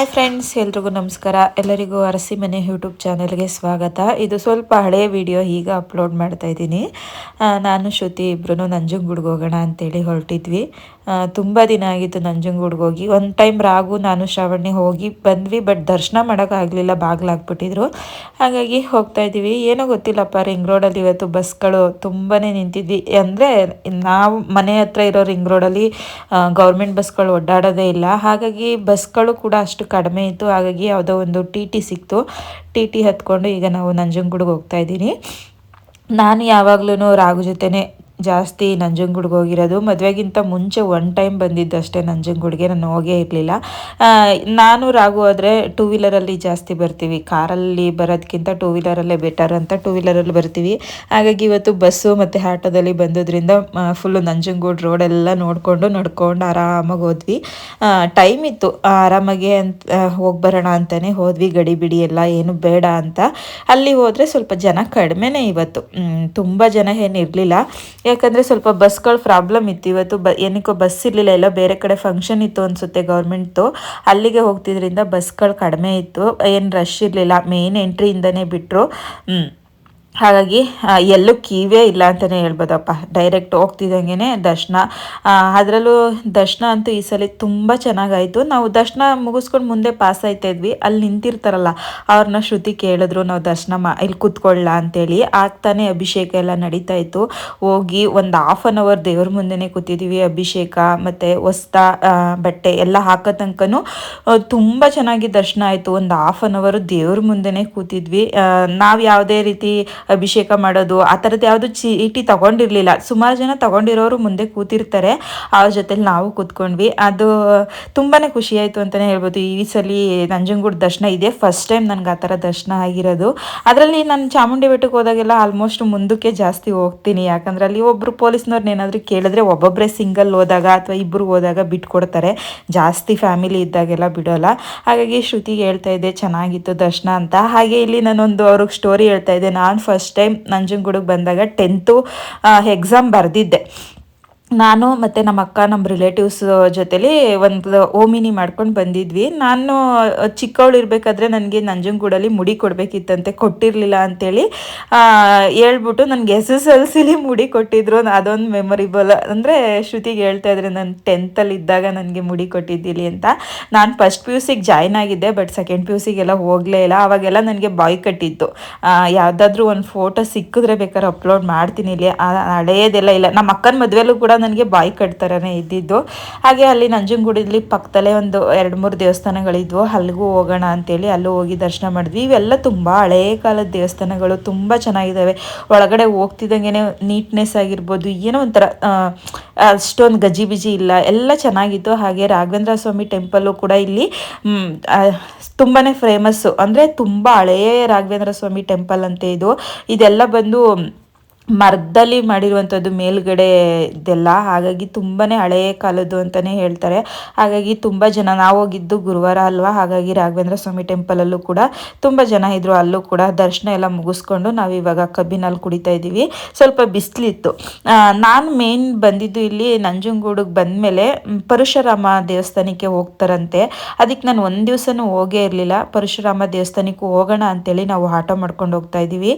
Hi friends, ಎಲ್ರಿಗೂ ನಮಸ್ಕಾರ. ಎಲ್ಲರಿಗೂ ಅರಸಿ ಮನೆ ಯೂಟ್ಯೂಬ್ ಚಾನೆಲ್ಗೆ ಸ್ವಾಗತ. ಇದು ಸ್ವಲ್ಪ ಹಳೆಯ ವಿಡಿಯೋ, ಈಗ ಅಪ್ಲೋಡ್ ಮಾಡ್ತಾ ಇದ್ದೀನಿ. ನಾನು ಶ್ರುತಿ ಇಬ್ಬರು ನಂಜನಗೂಡ್ಗೆ ಹೋಗೋಣ ಅಂತೇಳಿ ಹೊರಟಿದ್ವಿ. ತುಂಬ ದಿನ ಆಗಿತ್ತು ನಂಜನಗೂಡ್ಗೆ ಹೋಗಿ. ಒಂದು ಟೈಮ್ ರಾಗು ನಾನು ಶ್ರಾವಣಿ ಹೋಗಿ ಬಂದ್ವಿ ಬಟ್ ದರ್ಶನ ಮಾಡೋಕ್ಕಾಗಲಿಲ್ಲ ಬಾಗಿಲಾಗ್ಬಿಟ್ಟಿದ್ರು. ಹಾಗಾಗಿ ಹೋಗ್ತಾ ಇದ್ದೀವಿ. ಏನೋ ಗೊತ್ತಿಲ್ಲಪ್ಪ ರಿಂಗ್ ರೋಡಲ್ಲಿ ಇವತ್ತು ಬಸ್ಗಳು ತುಂಬಾ ನಿಂತಿದ್ವಿ ಅಂದರೆ ನಾವು ಮನೆ ಹತ್ರ ಇರೋ ರಿಂಗ್ ರೋಡಲ್ಲಿ ಗೌರ್ಮೆಂಟ್ ಬಸ್ಗಳು ಓಡಾಡೋದೇ ಇಲ್ಲ. ಹಾಗಾಗಿ ಬಸ್ಗಳು ಕೂಡ ಅಷ್ಟು ಕಡಿಮೆ ಇತ್ತು. ಹಾಗಾಗಿ ಯಾವುದೋ ಒಂದು ಟಿ ಟಿ ಸಿಕ್ತು. ಟಿ ಟಿ ಹತ್ಕೊಂಡು ಈಗ ನಾವು ನಂಜನಗೂಡ್ಗೆ ಹೋಗ್ತಾ ಇದ್ದೀನಿ. ನಾನು ಯಾವಾಗ್ಲೂ ರಾಗು ಜೊತೆನೆ ಜಾಸ್ತಿ ನಂಜನಗೂಡ್ಗೆ ಹೋಗಿರೋದು. ಮದುವೆಗಿಂತ ಮುಂಚೆ ಒನ್ ಟೈಮ್ ಬಂದಿದ್ದು ಅಷ್ಟೇ ನಂಜನಗೂಡ್ಗೆ. ನಾನು ಹೋಗೇ ಇರಲಿಲ್ಲ. ನಾನು ರಾಗು ಆದರೆ ಟೂ ವೀಲರಲ್ಲಿ ಜಾಸ್ತಿ ಬರ್ತೀವಿ. ಕಾರಲ್ಲಿ ಬರೋದಕ್ಕಿಂತ ಟೂ ವೀಲರಲ್ಲೇ ಬೆಟರ್ ಅಂತ ಟೂ ವೀಲರಲ್ಲಿ ಬರ್ತೀವಿ. ಹಾಗಾಗಿ ಇವತ್ತು ಬಸ್ಸು ಮತ್ತು ಆಟೋದಲ್ಲಿ ಬಂದೋದ್ರಿಂದ ಫುಲ್ಲು ನಂಜನಗೂಡು ರೋಡೆಲ್ಲ ನೋಡಿಕೊಂಡು ನಡ್ಕೊಂಡು ಆರಾಮಾಗಿ ಹೋದ್ವಿ. ಟೈಮ್ ಇತ್ತು. ಆರಾಮಾಗೆ ಅಂತ ಹೋಗಿ ಬರೋಣ ಅಂತಲೇ ಹೋದ್ವಿ. ಗಡಿ ಬಿಡಿ ಎಲ್ಲ ಏನು ಬೇಡ ಅಂತ. ಅಲ್ಲಿ ಹೋದರೆ ಸ್ವಲ್ಪ ಜನ ಕಡಿಮೆನೇ ಇವತ್ತು. ತುಂಬ ಜನ ಏನು ಇರಲಿಲ್ಲ. ಯಾಕಂದರೆ ಸ್ವಲ್ಪ ಬಸ್ಗಳು ಪ್ರಾಬ್ಲಮ್ ಇತ್ತು. ಇವತ್ತು ಬ ಏನಕ್ಕೋ ಬಸ್ ಇರಲಿಲ್ಲ, ಎಲ್ಲ ಬೇರೆ ಕಡೆ ಫಂಕ್ಷನ್ ಇತ್ತು ಅನಿಸುತ್ತೆ ಗೌರ್ಮೆಂಟ್ದು ಅಲ್ಲಿಗೆ ಹೋಗ್ತಿದ್ರಿಂದ ಬಸ್ಗಳು ಕಡಿಮೆ ಇತ್ತು. ಏನು ರಶ್ ಇರಲಿಲ್ಲ ಮೇನ್ ಎಂಟ್ರಿಯಿಂದನೇ ಬಿಟ್ಟರು ಹಾಗಾಗಿ ಎಲ್ಲೂ ಕೀವೇ ಇಲ್ಲ ಅಂತಲೇ ಹೇಳ್ಬೋದಪ್ಪ. ಡೈರೆಕ್ಟ್ ಹೋಗ್ತಿದ್ದಂಗೆ ದರ್ಶನ. ಅದರಲ್ಲೂ ದರ್ಶನ ಅಂತೂ ಈ ಸಲ ತುಂಬ ಚೆನ್ನಾಗಾಯಿತು. ನಾವು ದರ್ಶನ ಮುಗಿಸ್ಕೊಂಡು ಮುಂದೆ ಪಾಸ್ ಆಯ್ತಾ ಇದ್ವಿ. ಅಲ್ಲಿ ನಿಂತಿರ್ತಾರಲ್ಲ, ಅವ್ರನ್ನ ಶ್ರುತಿ ಕೇಳಿದ್ರು, ನಾವು ದರ್ಶನ ಮಾ, ಇಲ್ಲಿ ಕೂತ್ಕೊಳ್ಳ ಅಂತೇಳಿ. ಆಗ್ತಾನೆ ಅಭಿಷೇಕ ಎಲ್ಲ ನಡೀತಾ ಇತ್ತು. ಹೋಗಿ ಒಂದು ಹಾಫ್ ಆನ್ ಅವರ್ ದೇವ್ರ ಮುಂದೆನೇ ಕೂತಿದ್ದೀವಿ ಅಭಿಷೇಕ ಮತ್ತು ಹೊಸ್ತ ಬಟ್ಟೆ ಎಲ್ಲ ಹಾಕೋ ತನಕನೂ ತುಂಬ ಚೆನ್ನಾಗಿ ದರ್ಶನ ಆಯಿತು. ಒಂದು ಹಾಫ್ ಆನ್ ಅವರು ದೇವ್ರ ಮುಂದೆನೇ ಕೂತಿದ್ವಿ. ನಾವು ಯಾವುದೇ ರೀತಿ ಅಭಿಷೇಕ ಮಾಡೋದು, ಆ ಥರದ್ದು ಯಾವುದು ಚೀಟಿ ತಗೊಂಡಿರಲಿಲ್ಲ. ಸುಮಾರು ಜನ ತಗೊಂಡಿರೋರು ಮುಂದೆ ಕೂತಿರ್ತಾರೆ. ಅವ್ರ ಜೊತೆಲಿ ನಾವು ಕೂತ್ಕೊಂಡ್ವಿ. ಅದು ತುಂಬಾ ಖುಷಿ ಆಯಿತು ಅಂತಲೇ ಹೇಳ್ಬೋದು. ಈ ಸಲ ನಂಜನಗೂಡು ದರ್ಶನ ಇದೆ. ಫಸ್ಟ್ ಟೈಮ್ ನನಗೆ ಆ ಥರ ದರ್ಶನ ಆಗಿರೋದು. ಅದರಲ್ಲಿ ನಾನು ಚಾಮುಂಡಿ ಬೆಟ್ಟಕ್ಕೆ ಹೋದಾಗೆಲ್ಲ ಆಲ್ಮೋಸ್ಟ್ ಮುಂದಕ್ಕೆ ಜಾಸ್ತಿ ಹೋಗ್ತೀನಿ. ಯಾಕಂದ್ರೆ ಅಲ್ಲಿ ಒಬ್ಬರು ಪೊಲೀಸ್ನವ್ರನ್ನ ಏನಾದರೂ ಕೇಳಿದ್ರೆ ಒಬ್ಬೊಬ್ಬರೇ ಸಿಂಗಲ್ ಹೋದಾಗ ಅಥವಾ ಇಬ್ಬರು ಹೋದಾಗ ಬಿಟ್ಕೊಡ್ತಾರೆ ಜಾಸ್ತಿ ಫ್ಯಾಮಿಲಿ ಇದ್ದಾಗೆಲ್ಲ ಬಿಡೋಲ್ಲ. ಹಾಗಾಗಿ ಶ್ರುತಿಗೆ ಹೇಳ್ತಾ ಇದ್ದೆ, ಚೆನ್ನಾಗಿತ್ತು ದರ್ಶನ ಅಂತ. ಹಾಗೆ ಇಲ್ಲಿ ನಾನೊಂದು ಅವ್ರಿಗೆ ಸ್ಟೋರಿ ಹೇಳ್ತಾ ಇದ್ದೆ. ನಾನು ಫಸ್ಟ್ ಟೈಮ್ ನಂಜನಗೂಡಿಗೆ ಬಂದಾಗ ಟೆಂತು ಎಕ್ಸಾಮ್ ಬರೆದಿದ್ದೆ. ನಾನು ಮತ್ತು ನಮ್ಮ ಅಕ್ಕ, ನಮ್ಮ ರಿಲೇಟಿವ್ಸ್ ಜೊತೇಲಿ ಒಂದು ಓಮಿನಿ ಮಾಡ್ಕೊಂಡು ಬಂದಿದ್ವಿ. ನಾನು ಚಿಕ್ಕವಳು ಇರಬೇಕಾದ್ರೆ ನನಗೆ ನಂಜನಗೂಡಲ್ಲಿ ಮುಡಿ ಕೊಡಬೇಕಿತ್ತಂತೆ, ಕೊಟ್ಟಿರಲಿಲ್ಲ ಅಂಥೇಳಿ ಹೇಳ್ಬಿಟ್ಟು ನನಗೆ ಎಸ್ ಎಸ್ ಎಲ್ ಸಿಲಿ ಮುಡಿ ಕೊಟ್ಟಿದ್ರು. ಅದೊಂದು ಮೆಮೊರಿಬಲ್ ಅಂದರೆ ಶ್ರುತಿಗೆ ಹೇಳ್ತಾ ಇದ್ರೆ ನಾನು ಟೆಂತಲ್ಲಿ ಇದ್ದಾಗ ನನಗೆ ಮುಡಿ ಕೊಟ್ಟಿದ್ದೀನಿ ಅಂತ. ನಾನು ಫಸ್ಟ್ ಪಿ ಯು ಸಿಗೆ ಜಾಯ್ನ್ ಆಗಿದ್ದೆ ಬಟ್ ಸೆಕೆಂಡ್ ಪಿ ಯು ಸಿಗೆಲ್ಲ ಹೋಗಲೇ ಇಲ್ಲ. ಅವಾಗೆಲ್ಲ ನನಗೆ ಬಾಯ್ ಕಟ್ಟಿತ್ತು ಯಾವುದಾದ್ರೂ ಒಂದು ಫೋಟೋ ಸಿಕ್ಕಿದ್ರೆ ಬೇಕಾದ್ರೆ ಅಪ್ಲೋಡ್ ಮಾಡ್ತೀನಿ ಇಲ್ಲಿ. ಹಳೆಯದೆಲ್ಲ ಇಲ್ಲ. ನಮ್ಮ ಅಕ್ಕನ ಮದುವೆಲ್ಲೂ ಕೂಡ ನನಗೆ ಬಾಯಿ ಕಟ್ತಾರನೇ ಇದ್ದಿದ್ದು. ಹಾಗೆ ಅಲ್ಲಿ ನಂಜನಗೂಡಿಲಿ ಪಕ್ಕದಲ್ಲೇ ಒಂದು ಎರಡು ಮೂರು ದೇವಸ್ಥಾನಗಳಿದ್ವು. ಅಲ್ಲಿಗೂ ಹೋಗೋಣ ಅಂತೇಳಿ ಅಲ್ಲೂ ಹೋಗಿ ದರ್ಶನ ಮಾಡಿದ್ವಿ. ಇವೆಲ್ಲ ತುಂಬ ಹಳೇ ಕಾಲದ ದೇವಸ್ಥಾನಗಳು, ತುಂಬ ಚೆನ್ನಾಗಿದ್ದಾವೆ. ಒಳಗಡೆ ಹೋಗ್ತಿದ್ದಂಗೆ ನೀಟ್ನೆಸ್ ಆಗಿರ್ಬೋದು, ಏನೋ ಒಂಥರ ಅಷ್ಟೊಂದು ಗಜಿಬಿಜಿ ಇಲ್ಲ. ಎಲ್ಲ ಚೆನ್ನಾಗಿತ್ತು. ಹಾಗೆ ರಾಘವೇಂದ್ರ ಸ್ವಾಮಿ ಟೆಂಪಲ್ಲು ಕೂಡ ಇಲ್ಲಿ ತುಂಬಾ ಫೇಮಸ್ಸು ಅಂದರೆ ತುಂಬ ಹಳೆಯ ರಾಘವೇಂದ್ರ ಸ್ವಾಮಿ ಟೆಂಪಲ್ ಅಂತ ಇದು. ಇದೆಲ್ಲ ಬಂದು ಮರದಲ್ಲಿ ಮಾಡಿರುವಂಥದ್ದು ಮೇಲ್ಗಡೆ ಇದೆಲ್ಲ. ಹಾಗಾಗಿ ತುಂಬಾ ಹಳೆಯ ಕಾಲದ್ದು ಅಂತಲೇ ಹೇಳ್ತಾರೆ. ಹಾಗಾಗಿ ತುಂಬ ಜನ ನಾವು ಹೋಗಿದ್ದು ಗುರುವಾರ ಅಲ್ವಾ? ಹಾಗಾಗಿ ರಾಘವೇಂದ್ರ ಸ್ವಾಮಿ ಟೆಂಪಲಲ್ಲೂ ಕೂಡ ತುಂಬ ಜನ ಇದ್ದರು ಅಲ್ಲೂ ಕೂಡ ದರ್ಶನ ಎಲ್ಲ ಮುಗಿಸ್ಕೊಂಡು ನಾವು ಇವಾಗ ಕಬ್ಬಿನಲ್ಲಿ ಕುಡಿತಾ ಇದ್ದೀವಿ. ಸ್ವಲ್ಪ ಬಿಸಿಲಿತ್ತು. ನಾನು ಮೇನ್ ಬಂದಿದ್ದು ಇಲ್ಲಿ ನಂಜನಗೂಡಿಗೆ ಬಂದಮೇಲೆ ಪರಶುರಾಮ ದೇವಸ್ಥಾನಕ್ಕೆ ಹೋಗ್ತಾರಂತೆ. ಅದಕ್ಕೆ ನಾನು ಒಂದು ದಿವಸನೂ ಹೋಗೇ ಇರಲಿಲ್ಲ. ಪರಶುರಾಮ ದೇವಸ್ಥಾನಕ್ಕೂ ಹೋಗೋಣ ಅಂತೇಳಿ ನಾವು ಆಟೋ ಮಾಡ್ಕೊಂಡು ಹೋಗ್ತಾ ಇದ್ದೀವಿ.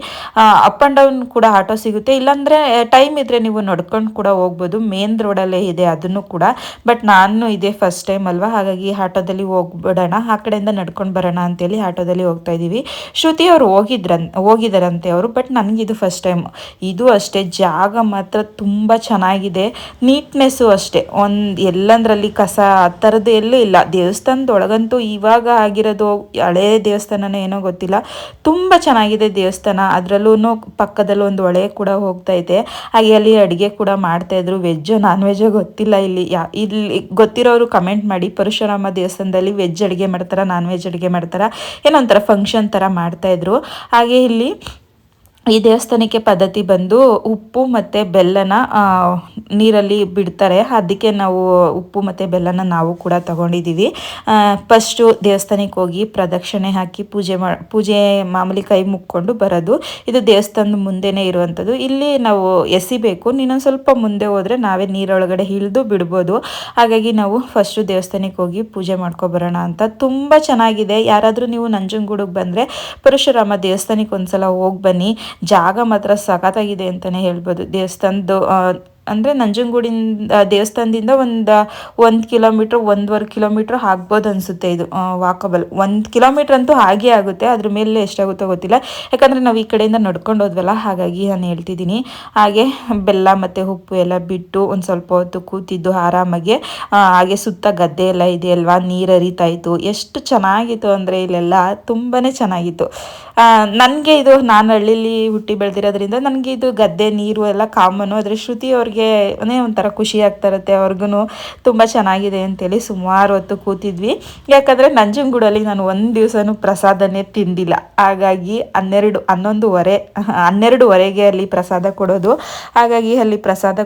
ಅಪ್ ಆ್ಯಂಡ್ ಡೌನ್ ಕೂಡ ಆಟೋ ಸಿಗುತ್ತೆ ಇಲ್ಲಾಂದರೆ ಟೈಮ್ ಇದ್ದರೆ ನೀವು ನಡ್ಕೊಂಡು ಕೂಡ ಹೋಗ್ಬೋದು. ಮೇನ್ ರೋಡಲ್ಲೇ ಇದೆ ಅದನ್ನು ಕೂಡ. ಬಟ್ ನಾನು ಇದೆ ಫಸ್ಟ್ ಟೈಮ್ ಅಲ್ವಾ? ಹಾಗಾಗಿ ಆಟೋದಲ್ಲಿ ಹೋಗ್ಬಿಡೋಣ. ಆ ಕಡೆಯಿಂದ ನಡ್ಕೊಂಡು ಬರೋಣ ಅಂತೇಳಿ ಆಟೋದಲ್ಲಿ ಹೋಗ್ತಾ ಇದ್ದೀವಿ. ಶ್ರುತಿ ಅವರು ಹೋಗಿದ್ರನ್, ಹೋಗಿದಾರಂತೆ ಅವರು. ಬಟ್ ನನಗಿದು ಫಸ್ಟ್ ಟೈಮ್ ಇದು ಅಷ್ಟೇ, ಜಾಗ ಮಾತ್ರ ತುಂಬ ಚೆನ್ನಾಗಿದೆ. ನೀಟ್ನೆಸ್ಸು ಅಷ್ಟೇ. ಒಂದು ಎಲ್ಲಂದ್ರಲ್ಲಿ ಕಸ, ಆ ಥರದ್ದು ಎಲ್ಲೂ ಇಲ್ಲ. ದೇವಸ್ಥಾನದೊಳಗಂತೂ ಇವಾಗ ಆಗಿರೋದು, ಹಳೆ ದೇವಸ್ಥಾನನೇ ಏನೋ ಗೊತ್ತಿಲ್ಲ. ತುಂಬ ಚೆನ್ನಾಗಿದೆ ದೇವಸ್ಥಾನ. ಅದರಲ್ಲೂ ಪಕ್ಕದಲ್ಲೂ ಒಂದು ಹೊಳೆ ಕೂಡ ಹೋಗ್ತಾ ಇದೆ. ಹಾಗೆ ಅಲ್ಲಿ ಅಡುಗೆ ಕೂಡ ಮಾಡ್ತಾ ಇದ್ರು. ವೆಜ್ಜು ನಾನ್ ವೆಜ್ಜು ಗೊತ್ತಿಲ್ಲ ಇಲ್ಲಿ. ಯಾ, ಇಲ್ಲಿ ಗೊತ್ತಿರೋರು ಕಮೆಂಟ್ ಮಾಡಿ, ಪರಶುರಾಮ ದೇವಸ್ಥಾನದಲ್ಲಿ ವೆಜ್ ಅಡುಗೆ ಮಾಡ್ತಾರಾ ನಾನ್ ವೆಜ್ ಅಡುಗೆ ಮಾಡ್ತಾರ, ಏನೋ ಒಂಥರ ಫಂಕ್ಷನ್ ಥರ ಮಾಡ್ತಾಯಿದ್ರು ಹಾಗೆ ಇಲ್ಲಿ ಈ ದೇವಸ್ಥಾನಕ್ಕೆ ಪದ್ಧತಿ ಬಂದು ಉಪ್ಪು ಮತ್ತು ಬೆಲ್ಲನ ನೀರಲ್ಲಿ ಬಿಡ್ತಾರೆ. ಅದಕ್ಕೆ ನಾವು ಉಪ್ಪು ಮತ್ತು ಬೆಲ್ಲನ ನಾವು ಕೂಡ ತಗೊಂಡಿದ್ದೀವಿ. ಫಸ್ಟು ದೇವಸ್ಥಾನಕ್ಕೆ ಹೋಗಿ ಪ್ರದಕ್ಷಿಣೆ ಹಾಕಿ ಪೂಜೆ ಮಾ, ಪೂಜೆ ಮಾಮೂಲಿ ಕೈ ಮುಕ್ಕೊಂಡು ಬರೋದು. ಇದು ದೇವಸ್ಥಾನದ ಮುಂದೆನೇ ಇರುವಂಥದ್ದು. ಇಲ್ಲಿ ನಾವು ಎಸಿಬೇಕು. ನೀನೊಂದು ಸ್ವಲ್ಪ ಮುಂದೆ ಹೋದರೆ ನಾವೇ ನೀರೊಳಗಡೆ ಇಳಿದು ಬಿಡ್ಬೋದು. ಹಾಗಾಗಿ ನಾವು ಫಸ್ಟು ದೇವಸ್ಥಾನಕ್ಕೆ ಹೋಗಿ ಪೂಜೆ ಮಾಡ್ಕೊಬರೋಣ ಅಂತ. ತುಂಬ ಚೆನ್ನಾಗಿದೆ. ಯಾರಾದರೂ ನೀವು ನಂಜನಗೂಡಿಗೆ ಬಂದರೆ ಪರಶುರಾಮ ದೇವಸ್ಥಾನಕ್ಕೆ ಒಂದ್ಸಲ ಹೋಗಿ ಬನ್ನಿ. ಜಾಗ ಮಾತ್ರ ಸಖತ್ತಾಗಿದೆ ಅಂತಲೇ ಹೇಳ್ಬೋದು. ದೇವಸ್ಥಾನದ್ದು ಅಂದರೆ ನಂಜನಗೂಡಿಂದ, ದೇವಸ್ಥಾನದಿಂದ ಒಂದು ಒಂದು ಕಿಲೋಮೀಟ್ರ್, ಒಂದೂವರೆ ಕಿಲೋಮೀಟ್ರ್ ಆಗ್ಬೋದು ಅನಿಸುತ್ತೆ ಇದು ವಾಕಬಲ್ ಒಂದು ಕಿಲೋಮೀಟ್ರ್ ಅಂತೂ ಹಾಗೇ ಆಗುತ್ತೆ, ಅದ್ರ ಮೇಲೆ ಎಷ್ಟಾಗುತ್ತೋ ಗೊತ್ತಿಲ್ಲ. ಯಾಕಂದರೆ ನಾವು ಈ ಕಡೆಯಿಂದ ನಡ್ಕೊಂಡು ಹೋದ್ವಲ್ಲ, ಹಾಗಾಗಿ ನಾನು ಹೇಳ್ತಿದ್ದೀನಿ. ಹಾಗೆ ಬೆಲ್ಲ ಮತ್ತು ಉಪ್ಪು ಎಲ್ಲ ಬಿಟ್ಟು ಒಂದು ಸ್ವಲ್ಪ ಹೊತ್ತು ಕೂತಿದ್ದು ಆರಾಮಾಗಿ ಹಾಗೆ ಸುತ್ತ ಗದ್ದೆ ಎಲ್ಲ ಇದೆಯಲ್ವಾ ನೀರು ಹರಿತಾ ಇತ್ತು. ಎಷ್ಟು ಚೆನ್ನಾಗಿತ್ತು ಅಂದರೆ ಇಲ್ಲೆಲ್ಲ ತುಂಬಾ ಚೆನ್ನಾಗಿತ್ತು. ನನಗೆ ಇದು ನಾನು ಹಳ್ಳಿಲಿ ಹುಟ್ಟಿ ಬೆಳೆದಿರೋದ್ರಿಂದ ನನಗೆ ಇದು ಗದ್ದೆ, ನೀರು ಎಲ್ಲ ಕಾಮನು ಆದರೆ ಶ್ರುತಿ ಅವ್ರಿಗೆ ಒಂಥರ ಖುಷಿ ಆಗ್ತಾ ಇರುತ್ತೆ ಅವ್ರಿಗೂ ತುಂಬ ಚೆನ್ನಾಗಿದೆ ಅಂತೇಳಿ ಸುಮಾರು ಹೊತ್ತು ಕೂತಿದ್ವಿ. ಯಾಕಂದರೆ ನಂಜನಗೂಡಲ್ಲಿ ನಾನು ಒಂದು ದಿವಸನೂ ಪ್ರಸಾದನೇ ತಿಂದಿಲ್ಲ. ಹಾಗಾಗಿ ಹನ್ನೆರಡು, ಹನ್ನೊಂದುವರೆ, ಹನ್ನೆರಡುವರೆಗೆ ಅಲ್ಲಿ ಪ್ರಸಾದ ಕೊಡೋದು. ಹಾಗಾಗಿ ಅಲ್ಲಿ ಪ್ರಸಾದ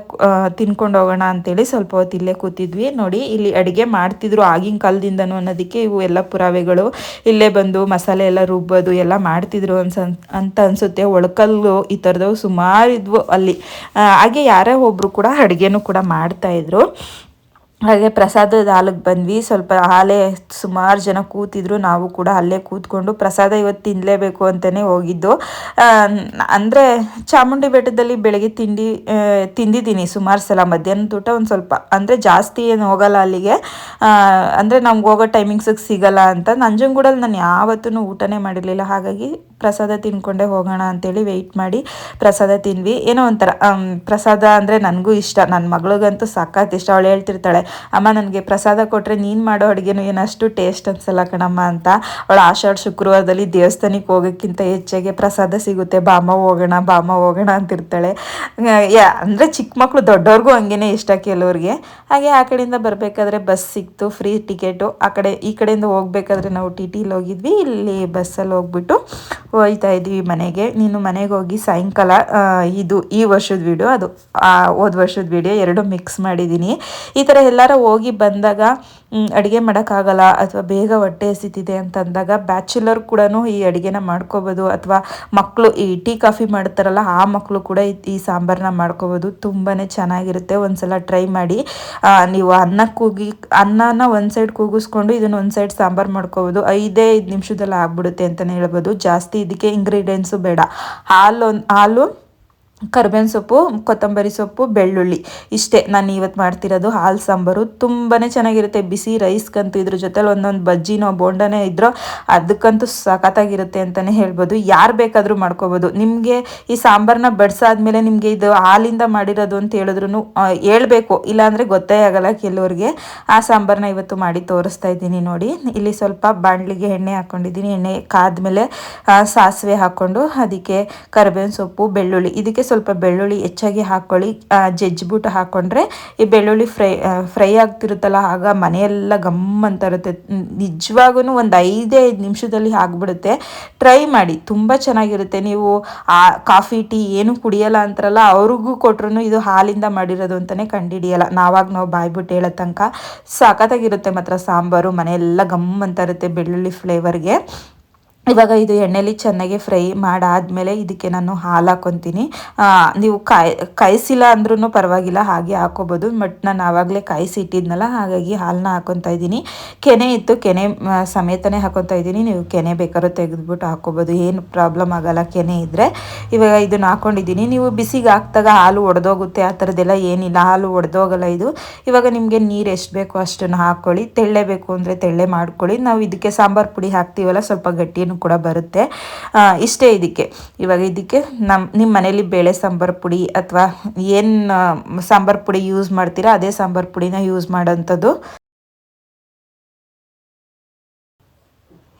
ತಿನ್ಕೊಂಡು ಹೋಗೋಣ ಅಂತೇಳಿ ಸ್ವಲ್ಪ ಹೊತ್ತು ಇಲ್ಲೇ ಕೂತಿದ್ವಿ. ನೋಡಿ, ಇಲ್ಲಿ ಅಡುಗೆ ಮಾಡ್ತಿದ್ರು ಆಗಿನ ಕಾಲದಿಂದನೂ ಅನ್ನೋದಕ್ಕೆ ಇವು ಎಲ್ಲ ಪುರಾವೆಗಳು. ಇಲ್ಲೇ ಬಂದು ಮಸಾಲೆ ಎಲ್ಲ ರುಬ್ಬೋದು, ಎಲ್ಲ ಮಾಡ್ತಿದ್ರು ಅನ್ಸ, ಅಂತ ಅನಿಸುತ್ತೆ. ಒಳಕಲ್ಲು ಈ ಥರದವು ಸುಮಾರು ಇದ್ವು ಅಲ್ಲಿ ಹಾಗೆ ಯಾರೇ ಒಬ್ಬರು ಕೂಡ ಅಡುಗೆನೂ ಕೂಡ ಮಾಡ್ತಾಯಿದ್ರು ಹಾಗೆ ಪ್ರಸಾದದ ಹಾಲಿಗೆ ಬಂದ್ವಿ. ಸ್ವಲ್ಪ ಹಾಲೇ ಸುಮಾರು ಜನ ಕೂತಿದ್ರು. ನಾವು ಕೂಡ ಅಲ್ಲೇ ಕೂತ್ಕೊಂಡು ಪ್ರಸಾದ ಇವತ್ತು ತಿನ್ನಲೇಬೇಕು ಅಂತಲೇ ಹೋಗಿದ್ದು. ಅಂದರೆ ಚಾಮುಂಡಿ ಬೆಟ್ಟದಲ್ಲಿ ಬೆಳಗ್ಗೆ ತಿಂಡಿ ತಿಂದಿದ್ದೀನಿ ಸುಮಾರು ಸಲ. ಮಧ್ಯಾಹ್ನ ಊಟ ಒಂದು ಸ್ವಲ್ಪ, ಅಂದರೆ ಜಾಸ್ತಿ ಏನು ಹೋಗಲ್ಲ ಅಲ್ಲಿಗೆ. ಅಂದರೆ ನಮ್ಗೆ ಹೋಗೋ ಟೈಮಿಂಗ್ಸಿಗೆ ಸಿಗಲ್ಲ ಅಂತ. ನಂಜನಗೂಡಲ್ಲಿ ನಾನು ಯಾವತ್ತೂ ಊಟನೇ ಮಾಡಿರಲಿಲ್ಲ. ಹಾಗಾಗಿ ಪ್ರಸಾದ ತಿನ್ಕೊಂಡೇ ಹೋಗೋಣ ಅಂತೇಳಿ ವೆಯ್ಟ್ ಮಾಡಿ ಪ್ರಸಾದ ತಿಂದ್ವಿ. ಏನೋ ಒಂಥರ ಪ್ರಸಾದ ಅಂದರೆ ನನಗೂ ಇಷ್ಟ. ನನ್ನ ಮಗಳಿಗಂತೂ ಸಖತ್ ಇಷ್ಟ. ಅವಳು ಹೇಳ್ತಿರ್ತಾಳೆ ಅಮ್ಮ ನನಗೆ ಪ್ರಸಾದ ಕೊಟ್ಟರೆ ನೀನು ಮಾಡೋ ಅಡುಗೆನೂ ಏನಷ್ಟು ಟೇಸ್ಟ್ ಅನ್ಸಲ್ಲ ಕಣಮ್ಮ ಅಂತ. ಅವಳು ಆಷಾಢ ಶುಕ್ರವಾರದಲ್ಲಿ ದೇವಸ್ಥಾನಕ್ಕೆ ಹೋಗೋಕ್ಕಿಂತ ಹೆಚ್ಚಾಗಿ ಪ್ರಸಾದ ಸಿಗುತ್ತೆ. ಬಾಮ ಹೋಗೋಣ ಬಾಮ ಹೋಗೋಣ ಅಂತಿರ್ತಾಳೆ. ಅಂದರೆ ಚಿಕ್ಕ ಮಕ್ಕಳು ದೊಡ್ಡವ್ರಿಗೂ ಹಂಗೇನೆ ಇಷ್ಟ ಕೆಲವ್ರಿಗೆ. ಹಾಗೆ ಆ ಕಡೆಯಿಂದ ಬರಬೇಕಾದ್ರೆ ಬಸ್ ಸಿಕ್ತು ಫ್ರೀ ಟಿಕೆಟು ಆ ಕಡೆ, ಈ ಕಡೆಯಿಂದ ಹೋಗ್ಬೇಕಾದ್ರೆ ನಾವು ಟಿ ಟಿಲಿ ಹೋಗಿದ್ವಿ. ಇಲ್ಲಿ ಬಸ್ಸಲ್ಲಿ ಹೋಗ್ಬಿಟ್ಟು ಹೋಯ್ತಾ ಇದ್ದೀವಿ ಮನೆಗೆ. ನೀನು ಮನೆಗೆ ಹೋಗಿ ಸಾಯಂಕಾಲ ಇದು ಈ ವರ್ಷದ ವೀಡಿಯೋ ಅದು ಹೋದ ವರ್ಷದ ವೀಡಿಯೋ ಎರಡು ಮಿಕ್ಸ್ ಮಾಡಿದ್ದೀನಿ. ಈ ಥರ ಎಲ್ಲರ ಹೋಗಿ ಬಂದಾಗ ಅಡುಗೆ ಮಾಡೋಕ್ಕಾಗಲ್ಲ ಅಥವಾ ಬೇಗ ಹೊಟ್ಟೆ ಹಸಿತಿದೆ ಅಂತಂದಾಗ ಬ್ಯಾಚುಲರ್ ಕೂಡ ಈ ಅಡುಗೆನ ಮಾಡ್ಕೋಬೋದು ಅಥವಾ ಮಕ್ಕಳು ಈ ಟೀ ಕಾಫಿ ಮಾಡ್ತಾರಲ್ಲ, ಆ ಮಕ್ಕಳು ಕೂಡ ಈ ಸಾಂಬಾರನ್ನ ಮಾಡ್ಕೋಬೋದು. ತುಂಬಾ ಚೆನ್ನಾಗಿರುತ್ತೆ. ಒಂದ್ಸಲ ಟ್ರೈ ಮಾಡಿ. ನೀವು ಅನ್ನ ಕೂಗಿ, ಅನ್ನನ ಒಂದು ಸೈಡ್ ಕೂಗಿಸ್ಕೊಂಡು ಇದನ್ನು ಒಂದು ಸೈಡ್ ಸಾಂಬಾರು ಮಾಡ್ಕೋಬೋದು. ಐದೇ ಐದು ನಿಮಿಷದಲ್ಲಿ ಆಗ್ಬಿಡುತ್ತೆ ಅಂತಲೇ ಹೇಳ್ಬೋದು. ಜಾಸ್ತಿ ಇದಕ್ಕೆ ಇಂಗ್ರೀಡಿಯೆಂಟ್ಸು ಬೇಡ. ಹಾಲು ಹಾಲು ಕರ್ಬೇವಿನ ಸೊಪ್ಪು, ಕೊತ್ತಂಬರಿ ಸೊಪ್ಪು, ಬೆಳ್ಳುಳ್ಳಿ. ಇಷ್ಟೇ, ನಾನು ಇವತ್ತು ಮಾಡ್ತಿರೋದು ಹಾಲು ಸಾಂಬಾರು. ತುಂಬಾ ಚೆನ್ನಾಗಿರುತ್ತೆ. ಬಿಸಿ ರೈಸ್ಗಂತೂ ಇದ್ರ ಜೊತೆಲಿ ಒಂದೊಂದು ಬಜ್ಜಿನೋ ಬೋಂಡನೇ ಇದ್ರೋ ಅದಕ್ಕಂತೂ ಸಖತ್ತಾಗಿರುತ್ತೆ ಅಂತಲೇ ಹೇಳ್ಬೋದು. ಯಾರು ಬೇಕಾದರೂ ಮಾಡ್ಕೋಬೋದು. ನಿಮಗೆ ಈ ಸಾಂಬಾರನ್ನ ಬಡಿಸಾದ್ಮೇಲೆ ನಿಮಗೆ ಇದು ಹಾಲಿಂದ ಮಾಡಿರೋದು ಅಂತ ಹೇಳಿದ್ರು ಹೇಳ್ಬೇಕು. ಇಲ್ಲಾಂದರೆ ಗೊತ್ತೇ ಆಗಲ್ಲ ಕೆಲವ್ರಿಗೆ. ಆ ಸಾಂಬಾರನ್ನ ಇವತ್ತು ಮಾಡಿ ತೋರಿಸ್ತಾ ಇದ್ದೀನಿ ನೋಡಿ. ಇಲ್ಲಿ ಸ್ವಲ್ಪ ಬಾಣಲಿಗೆ ಎಣ್ಣೆ ಹಾಕ್ಕೊಂಡಿದ್ದೀನಿ ಎಣ್ಣೆ ಕಾದ್ಮೇಲೆ ಸಾಸಿವೆ ಹಾಕ್ಕೊಂಡು, ಅದಕ್ಕೆ ಕರಿಬೇವಿನ ಸೊಪ್ಪು, ಬೆಳ್ಳುಳ್ಳಿ. ಇದಕ್ಕೆ ಸ್ವಲ್ಪ ಬೆಳ್ಳುಳ್ಳಿ ಹೆಚ್ಚಾಗಿ ಹಾಕ್ಕೊಳ್ಳಿ ಜಜ್ಜಿಬಿಟ್ಟು ಹಾಕ್ಕೊಂಡ್ರೆ ಈ ಬೆಳ್ಳುಳ್ಳಿ ಫ್ರೈ ಫ್ರೈ ಆಗ್ತಿರುತ್ತಲ್ಲ, ಆಗ ಮನೆಯೆಲ್ಲ ಗಮ್ ಅಂತ ಇರುತ್ತೆ. ನಿಜವಾಗೂ ಒಂದು ಐದೇ ಐದು ನಿಮಿಷದಲ್ಲಿ ಆಗ್ಬಿಡುತ್ತೆ. ಟ್ರೈ ಮಾಡಿ, ತುಂಬ ಚೆನ್ನಾಗಿರುತ್ತೆ. ನೀವು, ಆ, ಕಾಫಿ, ಟೀ ಏನು ಕುಡಿಯಲ್ಲ ಅಂತಾರಲ್ಲ, ಅವ್ರಿಗೂ ಕೊಟ್ರು ಇದು ಹಾಲಿಂದ ಮಾಡಿರೋದು ಅಂತಲೇ ಕಂಡುಹಿಡಿಯಲ್ಲ ನಾವಾಗ ನಾವು ಬಾಯ್ಬಿಟ್ಟು ಹೇಳೋ ತನಕ ಸಖತ್ತಾಗಿರುತ್ತೆ ಮಾತ್ರ ಸಾಂಬಾರು, ಮನೆಯೆಲ್ಲ ಗಮ್ ಅಂತ ಇರುತ್ತೆ ಬೆಳ್ಳುಳ್ಳಿ ಫ್ಲೇವರ್ಗೆ ಇವಾಗ ಇದು ಎಣ್ಣೆಲಿ ಚೆನ್ನಾಗಿ ಫ್ರೈ ಮಾಡಾದಮೇಲೆ ಇದಕ್ಕೆ ನಾನು ಹಾಲು ಹಾಕೊತೀನಿ. ನೀವು ಕಾಯಿ, ಕಾಯಿಸಿಲ್ಲ ಅಂದ್ರೂ ಪರವಾಗಿಲ್ಲ, ಹಾಗೆ ಹಾಕೋಬೋದು. ಬಟ್ ನಾನು ಆವಾಗಲೇ ಕಾಯಿಸಿ ಇಟ್ಟಿದ್ನಲ್ಲ, ಹಾಗಾಗಿ ಹಾಲನ್ನ ಹಾಕೊತಾ ಇದ್ದೀನಿ. ಕೆನೆ ಇತ್ತು, ಕೆನೆ ಸಮೇತನೇ ಹಾಕೊತಾ ಇದ್ದೀನಿ. ನೀವು ಕೆನೆ ಬೇಕಾದ್ರೂ ತೆಗೆದ್ಬಿಟ್ಟು ಹಾಕೋಬೋದು. ಏನು ಪ್ರಾಬ್ಲಮ್ ಆಗಲ್ಲ, ಕೆನೆ ಇದ್ದರೆ ಇವಾಗ ಇದನ್ನು ಹಾಕೊಂಡಿದ್ದೀನಿ. ನೀವು ಬಿಸಿಗೆ ಹಾಕ್ದಾಗ ಹಾಲು ಒಡೆದೋಗುತ್ತೆ, ಆ ಥರದ್ದೆಲ್ಲ ಏನಿಲ್ಲ. ಹಾಲು ಒಡೆದೋಗಲ್ಲ ಇದು. ಇವಾಗ ನಿಮಗೆ ನೀರು ಎಷ್ಟು ಬೇಕೋ ಅಷ್ಟನ್ನು ಹಾಕ್ಕೊಳ್ಳಿ ತೆಳ್ಳೆ ಬೇಕು ಅಂದರೆ ತೆಳ್ಳೆ ಮಾಡ್ಕೊಳ್ಳಿ. ನಾವು ಇದಕ್ಕೆ ಸಾಂಬಾರು ಪುಡಿ ಹಾಕ್ತೀವಲ್ಲ, ಸ್ವಲ್ಪ ಗಟ್ಟಿಯನ್ನು ಕೂಡ ಬರುತ್ತೆ. ಇಷ್ಟೇ ಇದಕ್ಕೆ. ಇವಾಗ ಇದಕ್ಕೆ ನಮ್ಮ ನಿಮ್ಮ ಮನೇಲಿ ಬೇಳೆ ಸಾಂಬಾರು ಪುಡಿ ಅಥವಾ ಏನು ಸಾಂಬಾರು ಪುಡಿ ಯೂಸ್ ಮಾಡ್ತೀರಾ, ಅದೇ ಸಾಂಬಾರು ಪುಡಿನ ಯೂಸ್ ಮಾಡೋಂಥದ್ದು.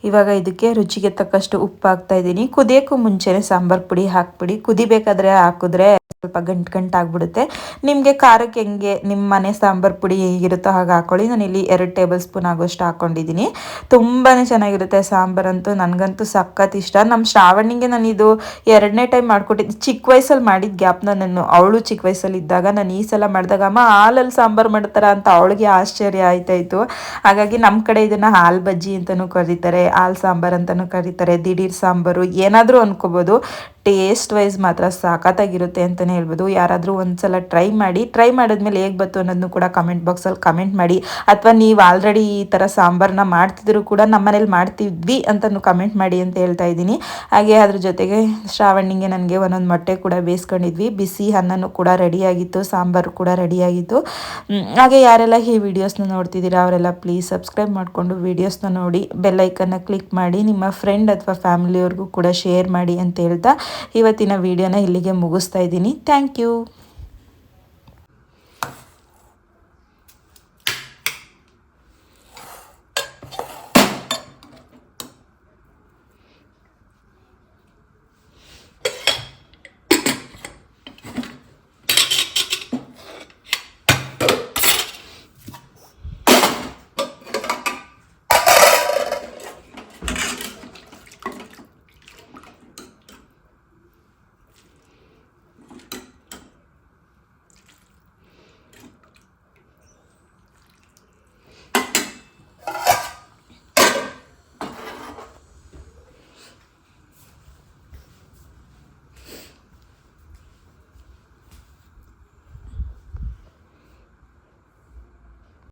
ಇವಾಗ ಇದಕ್ಕೆ ರುಚಿಗೆ ತಕ್ಕಷ್ಟು ಉಪ್ಪು ಹಾಕ್ತಾ ಇದ್ದೀನಿ. ಕುದಿಯೋಕ್ಕೂ ಮುಂಚೆನೆ ಸಾಂಬಾರು ಪುಡಿ ಹಾಕ್ಬಿಡಿ. ಕುದಿಬೇಕಾದ್ರೆ ಹಾಕಿದ್ರೆ ಸ್ವಲ್ಪ ಗಂಟು ಗಂಟು ಆಗ್ಬಿಡುತ್ತೆ. ನಿಮಗೆ ಖಾರಕ್ಕೆ ಹೆಂಗೆ ನಿಮ್ಮ ಮನೆ ಸಾಂಬಾರು ಪುಡಿ ಹೇಗಿರುತ್ತೋ ಹಾಗೆ ಹಾಕೊಳ್ಳಿ. ನಾನು ಇಲ್ಲಿ ಎರಡು ಟೇಬಲ್ ಸ್ಪೂನ್ ಆಗೋಷ್ಟು ಹಾಕ್ಕೊಂಡಿದ್ದೀನಿ ತುಂಬಾ ಚೆನ್ನಾಗಿರುತ್ತೆ ಸಾಂಬಾರಂತೂ ನನಗಂತೂ ಸಖತ್ ಇಷ್ಟ. ನಮ್ಮ ಶ್ರಾವಣಿಗೆ ನಾನು ಇದು ಎರಡನೇ ಟೈಮ್ ಮಾಡ್ಕೊಟ್ಟಿದ್ದು ಚಿಕ್ಕ ವಯಸ್ಸಲ್ಲಿ ಮಾಡಿದ ಗ್ಯಾಪ್ನ ನಾನು ಅವಳು ಚಿಕ್ಕ ವಯಸ್ಸಲ್ಲಿ ಇದ್ದಾಗ ನಾನು ಈ ಸಲ ಮಾಡಿದಾಗ, ಅಮ್ಮ, ಹಾಲಲ್ಲಿ ಸಾಂಬಾರು ಮಾಡ್ತಾರ? ಅಂತ ಅವಳಿಗೆ ಆಶ್ಚರ್ಯ ಆಯ್ತಾಯಿತು. ಹಾಗಾಗಿ ನಮ್ಮ ಕಡೆ ಇದನ್ನು ಹಾಲು ಬಜ್ಜಿ ಅಂತಲೂ ಕರೀತಾರೆ. ಹಾಲು ಸಾಂಬಾರ್ ಅಂತಲೂ ಕರೀತಾರೆ. ದಿಢೀರ್ ಸಾಂಬಾರು ಏನಾದರೂ ಅನ್ಕೋಬೋದು. ಟೇಸ್ಟ್ ವೈಸ್ ಮಾತ್ರ ಸಾಕತ್ತಾಗಿರುತ್ತೆ ಅಂತಲೇ ಹೇಳ್ಬೋದು. ಯಾರಾದರೂ ಒಂದ್ಸಲ ಟ್ರೈ ಮಾಡಿ ಟ್ರೈ ಮಾಡಿದ್ಮೇಲೆ ಹೇಗೆ ಬಂತು ಅನ್ನೋದನ್ನು ಕೂಡ ಕಮೆಂಟ್ ಬಾಕ್ಸಲ್ಲಿ ಕಮೆಂಟ್ ಮಾಡಿ. ಅಥವಾ ನೀವು ಆಲ್ರೆಡಿ ಈ ಥರ ಸಾಂಬಾರನ್ನ ಮಾಡ್ತಿದ್ರು ಕೂಡ ನಮ್ಮ ಮನೇಲಿ ಮಾಡ್ತಿದ್ವಿ ಅಂತಲೂ ಕಮೆಂಟ್ ಮಾಡಿ ಅಂತ ಹೇಳ್ತಾ ಇದ್ದೀನಿ. ಹಾಗೆ ಅದ್ರ ಜೊತೆಗೆ ಶ್ರಾವಣಿಗೆ ನನಗೆ ಒಂದೊಂದು ಮೊಟ್ಟೆ ಕೂಡ ಬೇಯಿಸ್ಕೊಂಡಿದ್ವಿ. ಬಿಸಿ ಅನ್ನನೂ ಕೂಡ ರೆಡಿಯಾಗಿತ್ತು ಸಾಂಬಾರು ಕೂಡ ರೆಡಿಯಾಗಿತ್ತು ಹಾಗೆ ಯಾರೆಲ್ಲ ಈ ವಿಡಿಯೋಸ್ನ ನೋಡ್ತಿದ್ದೀರಾ, ಅವರೆಲ್ಲ ಪ್ಲೀಸ್ ಸಬ್ಸ್ಕ್ರೈಬ್ ಮಾಡಿಕೊಂಡು ವೀಡಿಯೋಸ್ನ ನೋಡಿ ಬೆಲ್ಲೈಕನ್ನ ಕ್ಲಿಕ್ ಮಾಡಿ ನಿಮ್ಮ ಫ್ರೆಂಡ್ ಅಥವಾ ಫ್ಯಾಮಿಲಿಯವ್ರಿಗೂ ಕೂಡ ಶೇರ್ ಮಾಡಿ ಅಂತ ಹೇಳ್ತಾ ಇವತ್ತಿನ ವಿಡಿಯೋನ ಇಲ್ಲಿಗೆ ಮುಗಿಸ್ತಾ ಇದ್ದೀನಿ. Thank you